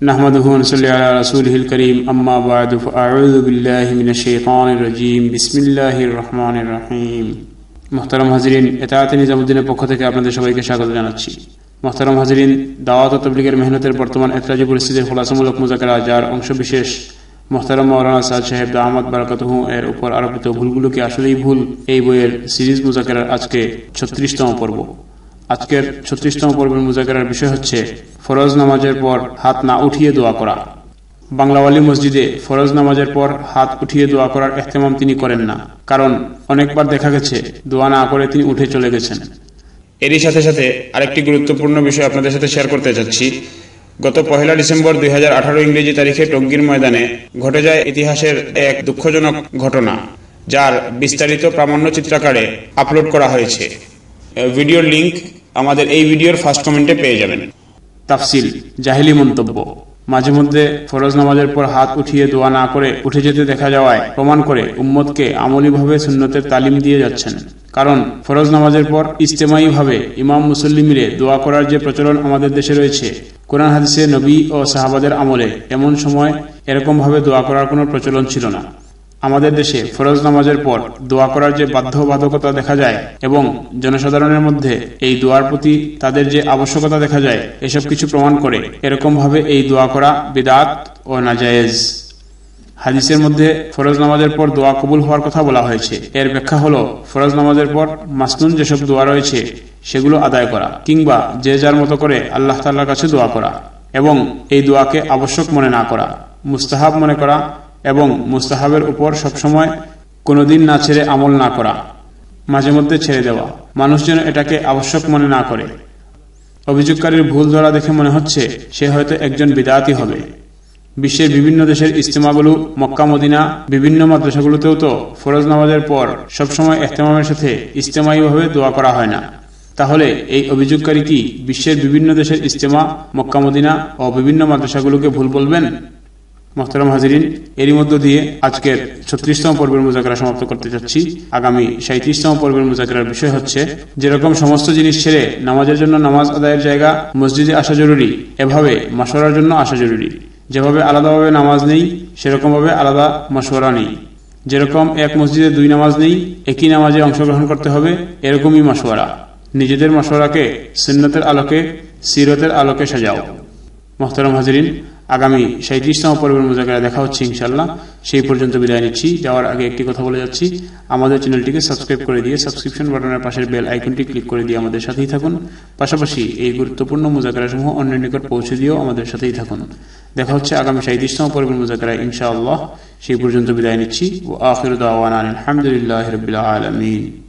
نحمده ونصلي على رسوله الكريم أما بعد فأعوذ بالله من الشيطان الرجيم بسم الله الرحمن الرحيم মোহতারাম হাজিরিন এতায়াতে নিজামুদ্দিনের পক্ষ থেকে আপনাদের সবাইকে স্বাগত জানাচ্ছি মোহতারাম হাজিরিন দাওয়াত ও তবলিগের মেহনতের বর্তমান এতরাজি পরিস্থিতির খোলাসামূলক মুজাকারা যার অংশ বিশেষ মোহতারাম মৌলানা সাদ সাহেব আহমদ বারাকাতহু এর উপর আরোপিত ভুলগুলোকে আসলেই ভুল এই বইয়ের সিরিজ মুজাকারার আজকে ছত্রিশতম পর্ব আজকের ছত্রিশতম পর্বের মুজাকারার বিষয় হচ্ছে ফরজ নামাজের পর হাত না উঠিয়ে দোয়া করা। বাংলাওয়ালি মসজিদে ফরজ নামাজের পর হাত উঠিয়ে দোয়া করার এহতেমাম তিনি করেন না। কারণ অনেকবার দেখা গেছে দোয়া না করে তিনি উঠে চলে গেছেন। এরই সাথে সাথে আরেকটি গুরুত্বপূর্ণ বিষয় আপনাদের সাথে শেয়ার করতে চাচ্ছি গত পহেলা ডিসেম্বর দুই হাজার আঠারো ইংরেজি তারিখে টঙ্গীর ময়দানে ঘটে যায় ইতিহাসের এক দুঃখজনক ঘটনা, যার বিস্তারিত প্রামাণ্য চিত্রাকারে আপলোড করা হয়েছে। ভিডিওর লিংক আমাদের এই ভিডিওর ফার্স্ট কমেন্টে পেয়ে যাবেন। তাফসিল, জাহিলি মন্তব্য। মাঝে মধ্যে ফরজ নামাজের পর হাত উঠিয়ে দোয়া না করে উঠে যেতে দেখা যাওয়ায় প্রমাণ করে উম্মতকে আমলিভাবে সুন্নতের তালিম দিয়ে যাচ্ছেন। কারণ ফরজ নামাজের পর ইস্তেমাই ভাবে ইমাম মুসল্লিমিরে দোয়া করার যে প্রচলন আমাদের দেশে রয়েছে, কোরআন হাদিসে নবী ও সাহাবাদের আমলে এমন সময় এরকম ভাবে দোয়া করার কোনো প্রচলন ছিল না। আমাদের দেশে ফরজ নামাজের পর দোয়া করার যে বাধ্যবাধকতা দেখা যায় এবং জনসাধারণের মধ্যে এই দোয়ার প্রতি তাদের যে আবশ্যকতা দেখা যায়, এসব কিছু প্রমাণ করে এরকম ভাবে এই দোয়া করা বিদাত ও নাজায়েজ। হাদিসের মধ্যে ফরজ নামাজের পর দোয়া কবুল হওয়ার কথা বলা হয়েছে। এর ব্যাখ্যা হলো, ফরজ নামাজের পর মাসনুন যেসব দোয়া রয়েছে, সেগুলো আদায় করা কিংবা যে যার মতো করে আল্লাহ তাল্লার কাছে দোয়া করা এবং এই দোয়াকে আবশ্যক মনে না করা, মুস্তাহাব মনে করা এবং মুস্তাহাবের উপর সবসময় কোনোদিন না ছেড়ে আমল না করা। মাঝে মধ্যে ছেড়ে দেওয়া। মানুষ যেন এটাকে আবশ্যক মনে না করে। অভিযোগকারীর ভুল ধরা দেখে মনে হচ্ছে সে হয়তো একজন বিদায়াতি হবে। বিশ্বের বিভিন্ন দেশের ইস্তেমাগুলো মক্কা মদিনা বিভিন্ন মাদ্রাসাগুলোতেও তো ফরজ নামাজের পর সবসময় এহতেমামের সাথে ইস্তেমাইভাবে দোয়া করা হয় না। তাহলে এই অভিযোগকারী কি বিশ্বের বিভিন্ন দেশের ইস্তেমা মক্কা মদিনা ও বিভিন্ন মাদ্রাসাগুলোকে ভুল বলবেন? মোহতারাম হাজিরিন, এরই মধ্য দিয়ে আজকের ছত্রিশতম পর্বের মুজাকরা সমাপ্ত করতে যাচ্ছি। আগামী সাঁত্রিশতম পর্বের মুজাকরার বিষয় হচ্ছে, যেরকম সমস্ত জিনিস ছেড়ে নামাজের জন্য নামাজ আদায়ের জায়গা, মসজিদে আসা জরুরি, এভাবে মাসোয়ারার জন্য আসা জরুরি। যেভাবে আলাদাভাবে নামাজ নেই, সেরকমভাবে আলাদা মাসোয়ারা নেই। যেরকম এক মসজিদে দুই নামাজ নেই, একই নামাজে অংশগ্রহণ করতে হবে, এরকমই মাসোয়ারা নিজেদের মাসোয়ারাকে সিন্নতের আলোকে, সিরতের আলোকে সাজাও। মোহতারাম হাজিরিন আগামী সাঁত্রিশতম পর্বের মোজাকারা দেখা হচ্ছে ইনশাল্লাহ সেই পর্যন্ত বিদায় নিচ্ছি। যাওয়ার আগে একটি কথা বলে যাচ্ছি। আমাদের চ্যানেলটিকে সাবস্ক্রাইব করে দিয়ে সাবস্ক্রিপশন বাটনের পাশের বেল আইকনটি ক্লিক করে দিয়ে আমাদের সাথেই থাকুন। পাশাপাশি এই গুরুত্বপূর্ণ মোজাকারাসমূহ অন্যের নিকট পৌঁছে দিয়েও আমাদের সাথেই থাকুন। দেখা হচ্ছে আগামী সাঁত্রিশতম পর্বের মোজাকারা ইনশাআল্লাহ। সেই পর্যন্ত বিদায় নিচ্ছি। ও আখির আলহামদুলিল্লাহ রবিল আলমিন।